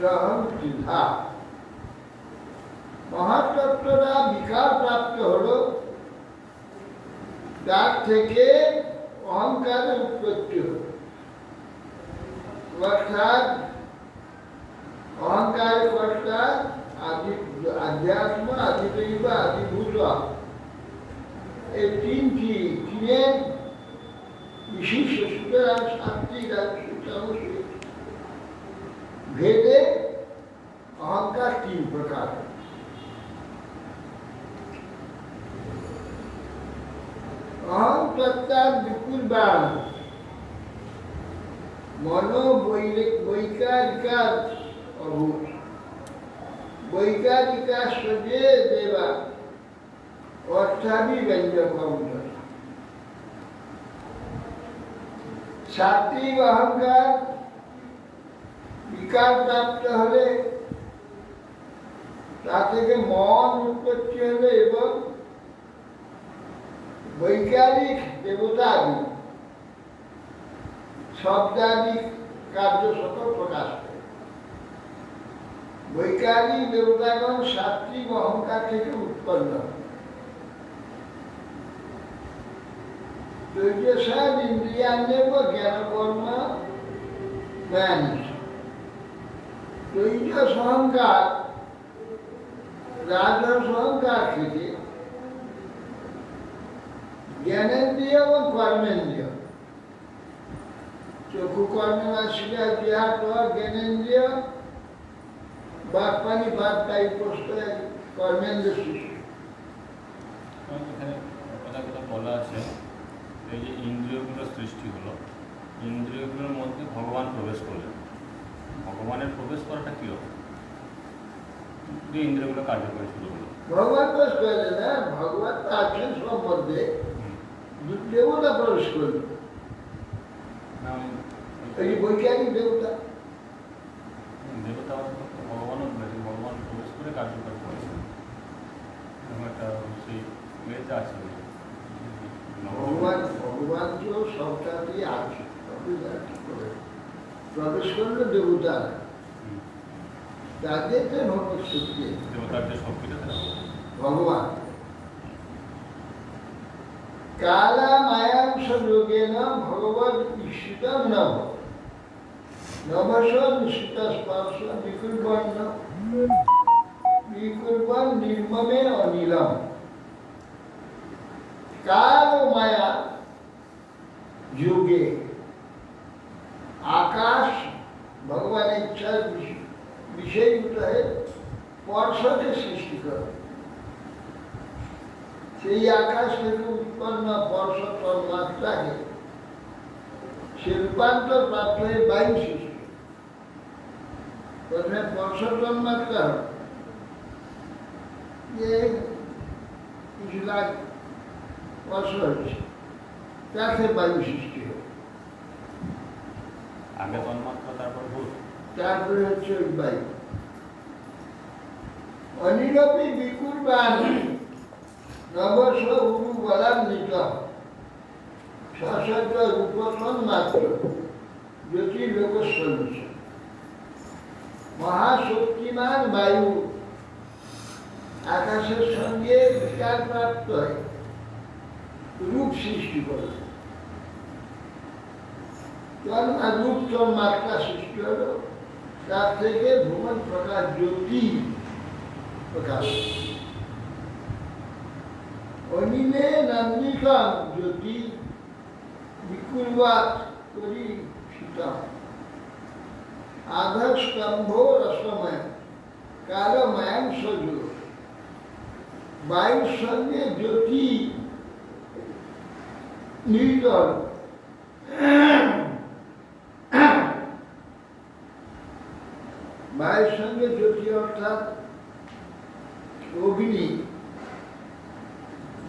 সহম সিদ্ধা মহাতত্ত্বটা বিকার প্রাপ্ত হলো। তার থেকে অহংকারের উৎপত্তি হলো। অর্থাৎ অহংকার অর্থাৎ আদি আধ্যাত্ম, আদিদৈব, আদিভূত। এই তিনটি তিনের বিশিষ্ট সুতরাং সুতামসিক ভেদে সাত্বিক অহংকার বিকার প্রাপ্ত হলে তা থেকে মন উৎপত্তি হলে এবং বৈজ্ঞানিক দেবতা আদি। শব্দাদি কার্য সকল প্রকাশ করে। বৈজ্ঞানিক দেবতাগণ সাত্বিক অহংকার থেকে উৎপন্ন। তৈজসাদ ইন্দ্রিয়ান্যেব জ্ঞান কর্ম জ্ঞান তৈজস অহংকার রাজস অহংকার থেকে জ্ঞানেন্দ্রিয় এবং কর্মেন্দ্রিয় চক্ষু কর্মনাশিকা বিহার জ্ঞানেন্দ্রিয় বাদ পানি বাদ তাই প্রশ্ন কর্মেন্দ্র কথা বলা আছে এই যে ইন্দ্রিয়গুলো সৃষ্টি হলো ইন্দ্রিয়গুলোর মধ্যে ভগবান প্রবেশ করলেন। ভগবানের প্রবেশ করাটা কীরকম যে ইন্দ্রিয়গুলো কার্যকরী শুরু হলো ভগবান প্রবেশ করলেন না ভগবান দেবতা প্রবেশ করলেন। এই বৈজ্ঞানিক দেবতা। দেবতা বলেছে ভগবান প্রবেশ করে কার্যকর করেছেন একটা সেই ইয়েতে আছে ভগবান ভগবান তো সবটাতেই আছে। প্রবেশ করল ভগবত শক্তি দেবতার যে শক্তিটা ভগবান। কালা ভগবত ঈশিতম নব নবস নিশ্চিত স্পর্শ বিকুর্বন্ন। বিকুর্বন নির্মমে অনিলম। কাল ও মায়া যোগে আকাশ ভগবানের ইচ্ছার বিষ- বিষয়ভূত হয়ে পর্ষকে সৃষ্টি করে সেই আকাশ থেকে উৎপন্ন বর্ষ মাত্রাকে সে রূপান্তর প্রাপ্ত হয়ে বায়ু সৃষ্টি প্রথমে বর্ষ মাত্রা হয় যে কিছু লাখ তাতে বায়ু সৃষ্টি হয় আগে তন্মাত্রা তারপর ভূত। তারপরে হচ্ছে ওই বায়ু। অনিরপি বিকুর বান নবস উরু বলান্বিত সশব্দ রূপসন মাত্র জ্যোতি লোকস্বরূপ মহাশক্তিমান বায়ু আকাশের সঙ্গে বিকার প্রাপ্ত হয়। রূপ সৃষ্টি করে তখন আর রূপ তখন মাত্রা সৃষ্টি হলো তার থেকে ভ্রমণ প্রকাশ জ্যোতি প্রকাশ অনিলে নন্দিকাম জ্যোতি বিকুলবাত করি সীতা আধা স্তম্ভ রসময় কালমায়াংশ যোগ বায়ুর সঙ্গে জ্যোতি মিলিত হল বায়ুর সঙ্গে জ্যোতি অর্থাৎ অগ্নি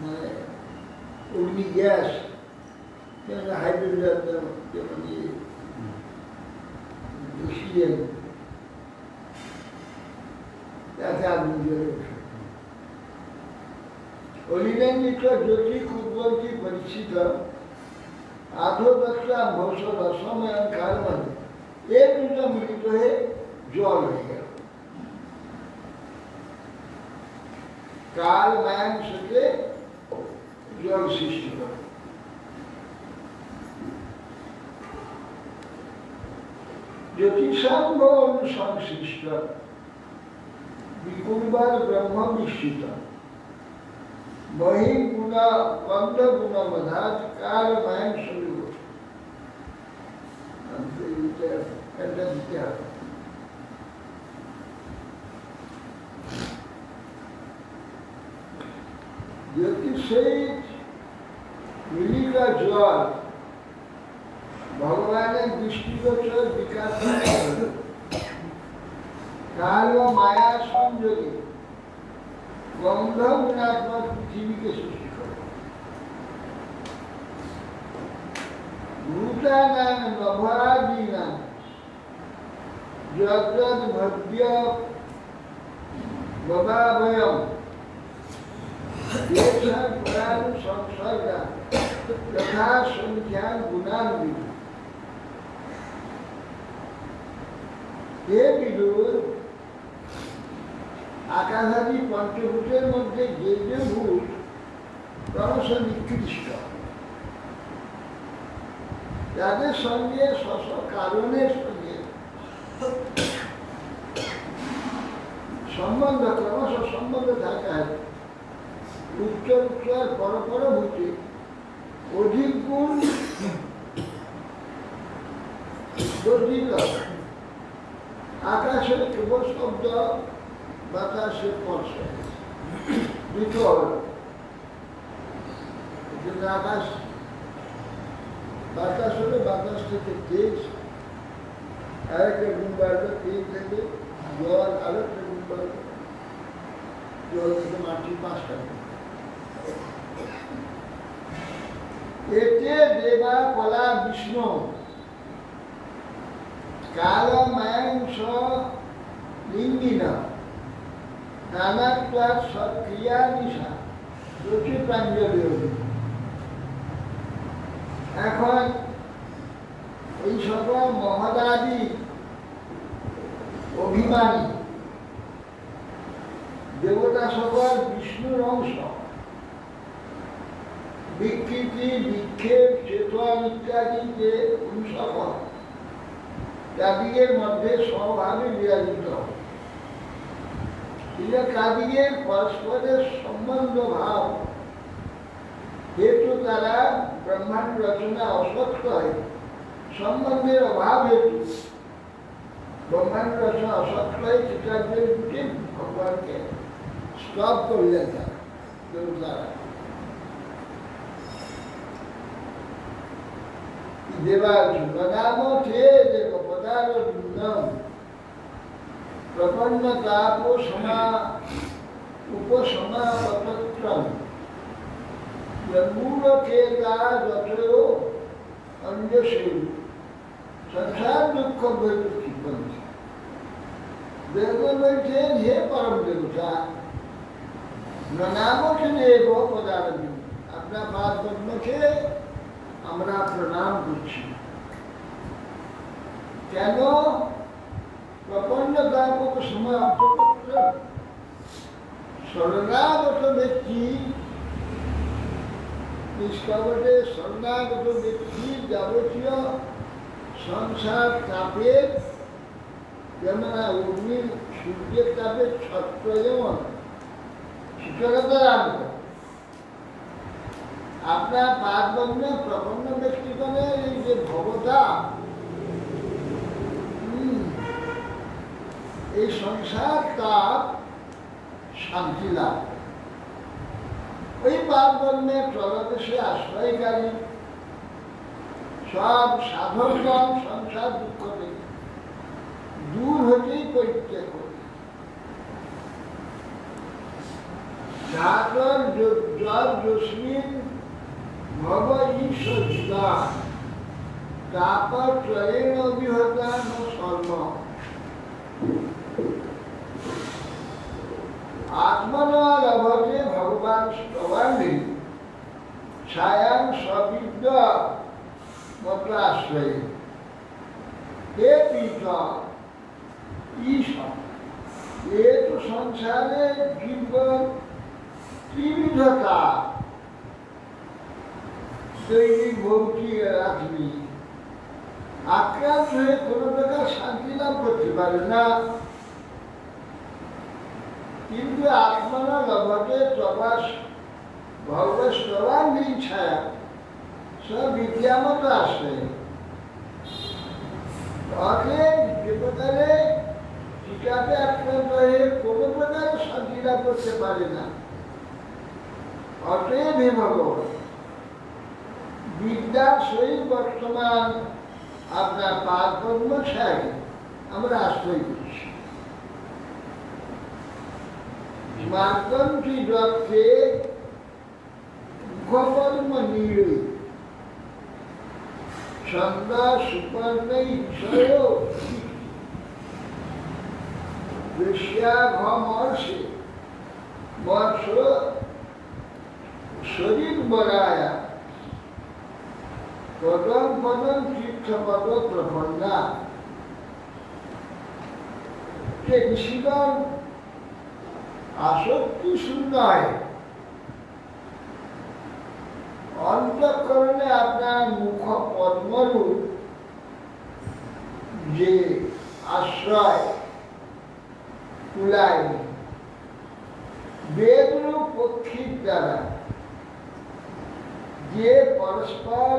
মানে অগ্নি গ্যাস যেমন হাইড্রোজেন যেমন যেমন ইয়ে অক্সিজেন তাতে আগুন জ্বলে ওঠে অলিলেন্দিত জ্যোতি কুদ্বন্তী পরিচিত আধোদক্ষা ভৌষ রসময়ন কারণ এর দুটো মিলিত হয়ে জল হয়ে গেল। কাল মায়ান থেকে জল সৃষ্টি করে। জ্যোতিষাঙ্গ অনুসংশ্লিষ্ট বিকুলবার ব্রহ্ম নিশ্চিত বহি গুণ বন্ধ গুণ মধাত কাল মায়ান শুরু এটা দিতে হবে সেই মিলিকা জল ভগবানের वमुला विनाश बाद पृथ्वी के सृष्टि करो भूतानाम नभरादीनाम जगत भव्य बबाभयम संसर्ग तथा संख्या गुणान्वित हे विदुर আকাশাদি পঞ্চভূতের মধ্যে যে যে ভূত ক্রমশ নিকৃষ্ট। যাদের সঙ্গে স্ব কারণের সঙ্গে সম্বন্ধ, ক্রমশ সম্বন্ধ থাকায় উত্তর উত্তর পর পরভূতি অধিক গুণ আকাশের কেবল শব্দ বাতাসের দুটো কিন্তু আকাশ, বাতাস হলে বাতাস থেকে তেজ গুণ বাড়বে তেজ থেকে জল, আরেকটা বাড়বে জল থেকে মাটি পাঁচটা এতে দেবা কলা বিষ্ণু। কাল মায়াংস লিঙ্গিন। নানাত্বাদ সক্রিয়া নিশা রুচি প্রাঞ্জলি এখন এই সকল মহদাদি অভিমানী, দেবতা সকল বিষ্ণুর অংশ। বিকৃতি, বিক্ষেপ, চেতন ইত্যাদি যে অনুসরণ কাদিগের মধ্যে স্বভাবে বিরাজিত এটা কাদিগের পরস্পরের সম্বন্ধ ভাব। হেতু তারা ব্রহ্মাণ্ড রচনা অসত্য হয়, সম্বন্ধের অভাব হেতু। ব্রহ্মাণ্ড রচনা অসত্য হয় চিত্রাজ্ঞের দুটি ভগবানকে স্টপ করলেন তারা, দেবতারা। দেবানামে দেব পদারবিন্দম প্রপন্ন তাপোসমা উপসমাপত্রম মূলকেতা যতও অঞ্জসী সংসার দুঃখ বৈপুষ্টি বলছে বেদন বলছেন হে পরম দেবতা নামকে দেব পদারবিন্দ আপনার পাদ পদ্মকে আমরা প্রণাম করছি কেন প্রপন্ন দাপক অন্তর্গত শরণাগত ব্যক্তি, নিষ্কপটে শরণাগত ব্যক্তি যাবতীয় সংসার তাপের যেমন অগ্নির সূর্যের তাপের ছত্র যেমন দান করে আপনার পারবন্য প্রপন্ন ব্যক্তিগণের এই যে ভবতা এই সংসার তাপ শান্তি লাভ ওই পারবন্যে প্রলদেশে আশ্রয়কারী। সব সাধকগণ সংসার দুঃখ থেকে দূর হতেই পরিত্যাগ করে। ধাতর জল জস্মিন ভব ঈশ্বরিতা তাপর ত্রয়েণ অভিহতা সর্ব আত্মনা লভতে ভগবান স্তবান্নি ছায়াং সবিদ্য মত আশ্রয়ে হে পীঠ এ তো সংসারে জীবন ত্রিবিধতা। দৈনিক ভৌতিক রাখবি আক্রান্ত হয়ে কোনো প্রকার শান্তি লাভ করতে পারে না। কিন্তু আত্মনা লভতে প্রবাস ভগবত প্রবাঙ্গী ছায়া সব বিদ্যামত আসে অতএব যে প্রকারে টিকাতে আক্রান্ত হয়ে কোনো প্রকার শান্তি লাভ করতে পারে না অতএব হে ভগবান বিদ্যার সহিত বর্তমান আপনার পাদ পদ্ম ছায় আমরা আশ্রয় করছি মার্গন্তি দত্তে মুখপদ্ম নীড়ে ছন্দ সুপর্ণে ঈশ্বর দৃশ্যাঘমর্ষে বর্ষ শরীর বরায়া। পদম পদম তীর্থপদ প্রপন্না যে ঋষিগণ আসক্তি শূন্য অন্তঃকরণে আপনার মুখ পদ্মরূপ যে আশ্রয় কুলায় বেদরূপ পক্ষীর দ্বারা যে পরস্পর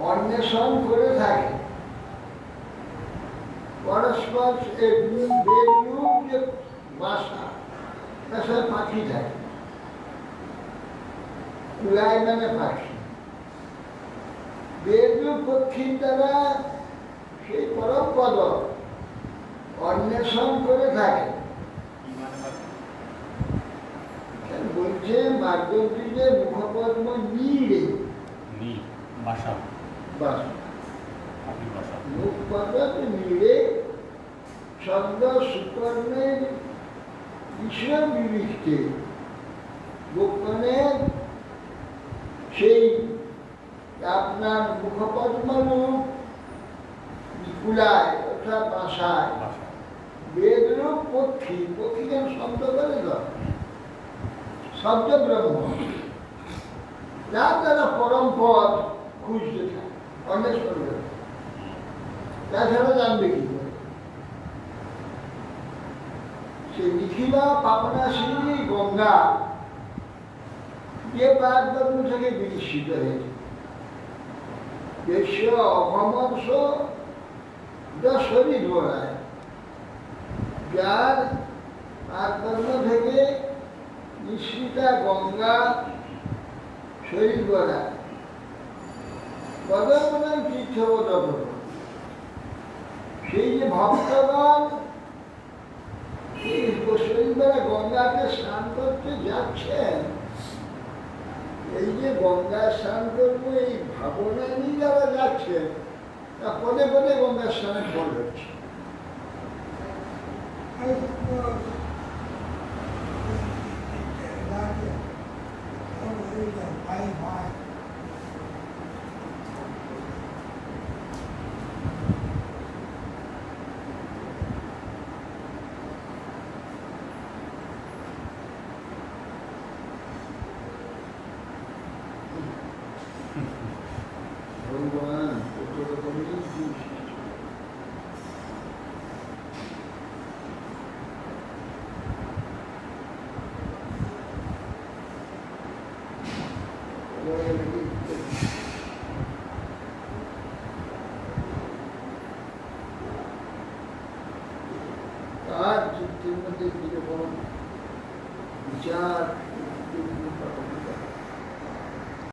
অন্বেষণ করে থাকে, পরস্পর বেদরূপ যে বাসা তাছাড়া পাখি থাকে কুলায় মানে পাখি। বেদরূপ পক্ষীর দ্বারা সেই পরম পদ অন্বেষণ করে থাকে? বলছে মার্গন্তীতে মুখপদ্ম নীড়ে বাসা। মুখপদ্ম নীড়ে ছন্দ সুপর্ণের ঈশ্বর বিবিষ্টে গোপনের সেই আপনার মুখপদ্মরূপ কুলায় অর্থাৎ বাসায় বাসা বেদরূপ পক্ষী পক্ষী কেন শব্দ করে শব্দ ব্রহ্ম যার দ্বারা পরম পদ খুঁজতে থাকে অন্বেষণ করে তাছাড়া জানবে কি করে সে নিখিলা পাবনাশিনী গঙ্গা যে পাদবর্ম থেকে বিনিশ্চিত হয়েছে। অভমংশ যা শরীর বলায় যার পাদবর্ম থেকে নিশ্চিতা গঙ্গা শরীর গড়া। পদমনাম তীর্থবত সেই যে ভক্তগণ এই শরীরবেলা গঙ্গাতে স্নান করতে যাচ্ছেন? এই যে গঙ্গা স্নান করব, এই ভাবনা নিয়ে যারা যাচ্ছেন, তা পদে পদে গঙ্গার স্নানে ফল হচ্ছে